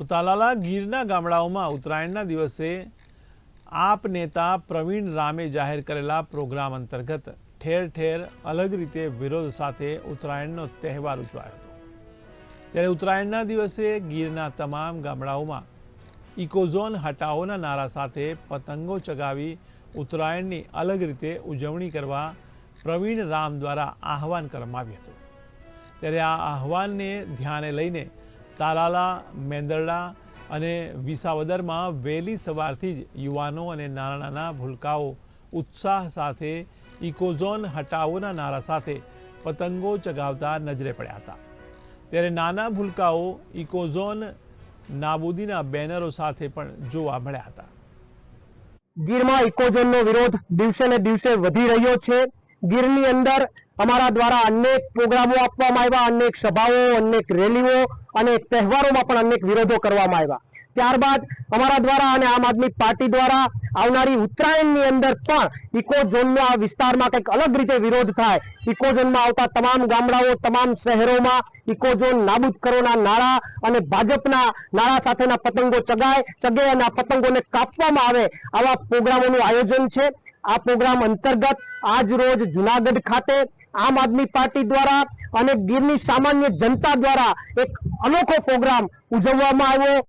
તો તાલાલા ગીરના ગામડાઓમાં ઉત્તરાયણના દિવસે આપ નેતા પ્રવીણ રામે જાહેર કરેલા પ્રોગ્રામ અંતર્ગત ઠેર ઠેર અલગ રીતે વિરોધ સાથે ઉત્તરાયણનો તહેવાર ઉજવાયો હતો. ત્યારે ઉત્તરાયણના દિવસે ગીરના તમામ ગામડાઓમાં ઇકોઝોન હટાઓના નારા સાથે પતંગો ચગાવી ઉત્તરાયણની અલગ રીતે ઉજવણી કરવા પ્રવીણ રામ દ્વારા આહવાન કરવામાં આવ્યું હતું. ત્યારે આ આહવાનને ધ્યાને લઈને તાલાલા, મેંદરડા અને વિસાવદરમાં વહેલી સવારથી જ યુવાનો અને નાના નાના ભૂલકાઓ ઉત્સાહ સાથે ઇકોઝોન હટાવોના નારા સાથે પતંગો ચગાવતા નજરે પડ્યા હતા. ત્યારે નાના ભૂલકાઓ ઇકોઝોન નાબૂદીના બેનરો સાથે પણ જોવા મળ્યા હતા. ગીરમાં ઇકોઝોનનો વિરોધ દિવસે ને દિવસે વધી રહ્યો છે. ગીરની અંદર અમારા દ્વારા અનેક પ્રોગ્રામો આપવામાં આવ્યા, અનેક સભાઓ, અનેક રેલીઓ અને તહેવારોમાં પણ અનેક વિરોધો કરવામાં આવ્યા. ત્યારબાદ અમારા દ્વારા અને આમ આદમી પાર્ટી દ્વારા આવનારી ઉત્તરાયણની અંદર પણ ઇકોઝોનના આ વિસ્તારમાં કંઈક અલગ રીતે વિરોધ થાય. ઇકોઝોનમાં આવતા તમામ ગામડાઓ, તમામ શહેરોમાં ઇકોઝોન નાબૂદ કરોના નારા અને ભાજપના નારા સાથેના પતંગો ચગાય, ચગે અને આ પતંગોને કાપવામાં આવે આવા પ્રોગ્રામોનું આયોજન છે. આ પ્રોગ્રામ અંતર્ગત આજ રોજ જુનાગઢ ખાતે આમ આદમી પાર્ટી દ્વારા અને ગીરની સામાન્ય જનતા દ્વારા એક અનોખો પ્રોગ્રામ ઉજવવામાં આવ્યો.